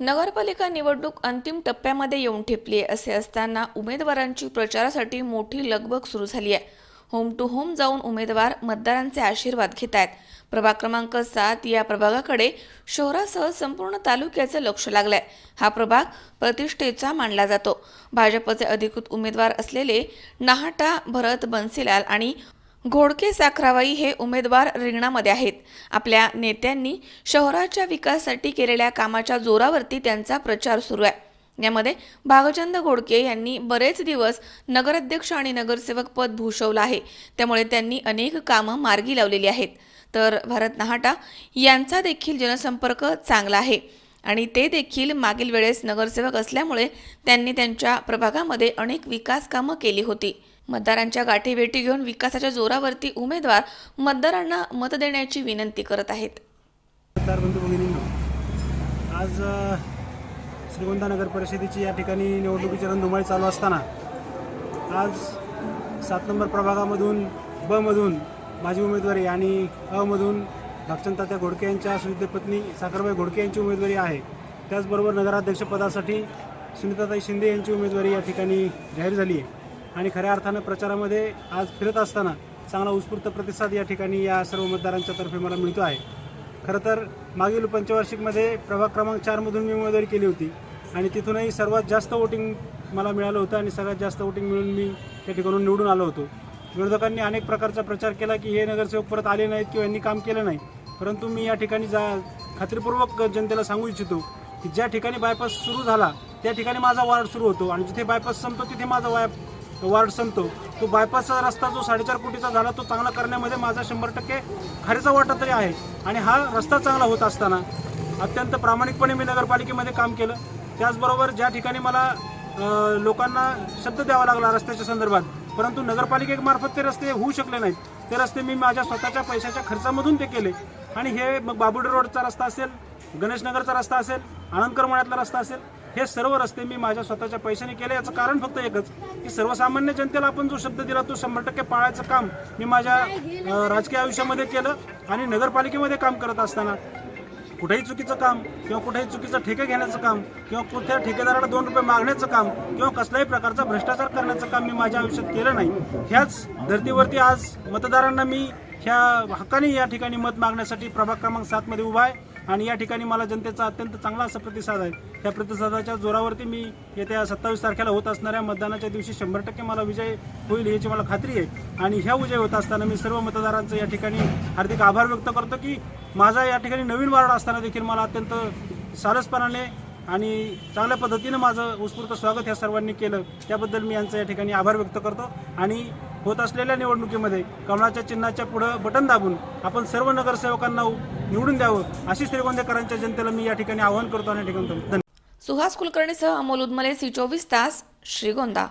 नगरपालिका निवडणूक अंतिम टप्प्यामध्ये येऊन ठेपली आहे असे असताना उमेदवारांची प्रचारासाठी मोठी लगबग सुरू झाली आहे. होम टू होम जाऊन उमेदवार मतदारांचे आशीर्वाद घेत आहेत. प्रभाग क्रमांक सात या प्रभागाकडे शहरासह संपूर्ण तालुक्याचं लक्ष लागलंय. हा प्रभाग प्रतिष्ठेचा मानला जातो. भाजपचे अधिकृत उमेदवार असलेले नाहटा भरत बन्सीलाल आणि घोडके साखराबाई हे उमेदवार रिंगणामध्ये आहेत. आपल्या नेत्यांनी शहराच्या विकासासाठी केलेल्या कामाच्या जोरावरती त्यांचा प्रचार सुरू आहे. यामध्ये भागचंद घोडके यांनी बरेच दिवस नगराध्यक्ष आणि नगरसेवक पद भूषवलं आहे. त्यामुळे त्यांनी अनेक कामं मार्गी लावलेली आहेत. तर भारत नहाटा यांचा देखील जनसंपर्क चांगला आहे. आणि ते देखील मागील वेळेस नगरसेवक असल्यामुळे त्यांनी त्यांच्या प्रभागामध्ये अनेक विकास कामं केली होती. मतदारांच्या गाठीभेटी घेऊन विकासाच्या जोरावरती उमेदवार मतदारांना मत देण्याची विनंती करत आहेत. मतदार आज श्रीगोंदा नगर परिषदेची या ठिकाणी निवडणुकीची रणधुमाळी चालू असताना आज सात नंबर प्रभागामधून ब मधून माझी उमेदवारी आणि अ मधून घोडके यांच्या सुविध पत्नी साखरबाई घोडके यांची उमेदवारी आहे. त्याचबरोबर नगराध्यक्षपदासाठी सुनीताताई शिंदे यांची उमेदवारी या ठिकाणी जाहीर झाली आहे. आणि खऱ्या अर्थानं प्रचारामध्ये आज फिरत असताना चांगला उत्स्फूर्त प्रतिसाद या ठिकाणी या सर्व मतदारांच्या तर्फे मला मिळतो आहे. खरं तर मागील पंचवार्षिकमध्ये प्रभाग क्रमांक चारमधून मी उमेदवारी केली होती. आणि तिथूनही सर्वात जास्त वोटिंग मला मिळालं होतं आणि सगळ्यात जास्त वोटिंग मिळून मी त्या ठिकाणून निवडून आलो होतो. विरोधकांनी अनेक प्रकारचा प्रचार केला की हे नगरसेवक परत आले नाहीत किंवा यांनी काम केलं नाही. परंतु मी या ठिकाणी जा खात्रीपूर्वक जनतेला सांगू इच्छितो की ज्या ठिकाणी बायपास सुरू झाला त्या ठिकाणी माझा वार्ड सुरू होतो. आणि जिथे बायपास संपतो तिथे माझा वाय वार्ड संपतो. तो बायपासचा रस्ता जो साडेचार कोटीचा झाला तो चांगला करण्यामध्ये माझा शंभर टक्के खारीचा वाटा तरी आहे. आणि हा रस्ता चांगला होत असताना अत्यंत प्रामाणिकपणे मी नगरपालिकेमध्ये काम केलं. त्याचबरोबर ज्या ठिकाणी मला लोकांना शब्द द्यावा लागला रस्त्याच्या संदर्भात परंतु नगरपालिकेमार्फत ते रस्ते होऊ शकले नाहीत. ते रस्ते मी माझ्या स्वतःच्या पैशाच्या खर्चामधून ते केले. आणि हे मग बाबुडे रोडचा रस्ता असेल गणेशनगरचा रस्ता असेल आनंदकर मळ्यातला रस्ता असेल हे सर्व रस्ते मी माझ्या स्वतःच्या पैशाने केले. याचं कारण फक्त एकच की सर्वसामान्य जनतेला आपण जो शब्द दिला तो शंभर टक्के पाळायचं काम मी माझ्या राजकीय आयुष्यामध्ये केलं आणि नगरपालिकेमध्ये काम करत असताना. कुठेही चुकीचं काम किंवा कुठेही चुकीचं ठेके घेण्याचं काम किंवा कुठल्या ठेकेदाराला दोन रुपये मागण्याचं काम किंवा कसल्याही प्रकारचा भ्रष्टाचार करण्याचं काम मी माझ्या आयुष्यात केलं नाही. ह्याच धर्तीवरती आज मतदारांना मी ह्या हक्काने या ठिकाणी मत मागण्यासाठी प्रभाग क्रमांक सातमध्ये उभा आहे आणि या ठिकाणी मला जनतेचा अत्यंत चांगला असा प्रतिसाद आहे. त्या प्रतिसादाच्या जोरावरती मी येत्या सत्तावीस तारखेला होत असणाऱ्या मतदानाच्या दिवशी शंभर टक्के मला विजय होईल याची मला खात्री आहे. आणि ह्या विजय होत असताना मी सर्व मतदारांचं या ठिकाणी हार्दिक आभार व्यक्त करतो की माझा या ठिकाणी नवीन वार्ड असताना देखील मला अत्यंत सारसपणाने आणि चांगल्या पद्धतीनं माझं उत्स्फूर्त स्वागत ह्या सर्वांनी केलं. त्याबद्दल मी यांचं या ठिकाणी आभार व्यक्त करतो. आणि होत असलेल्या निवडणुकीमध्ये कमळाच्या चिन्हाच्या पुढं बटन दाबून आपण सर्व नगरसेवकांना निवडून द्यावं अशी श्रीगोंदेकरांच्या जनतेला मी या ठिकाणी आवाहन करतो आणि या ठिकाणी सुहास कुलकर्णीसह अमोल उदमले सी चोवीस तास श्रीगोंदा.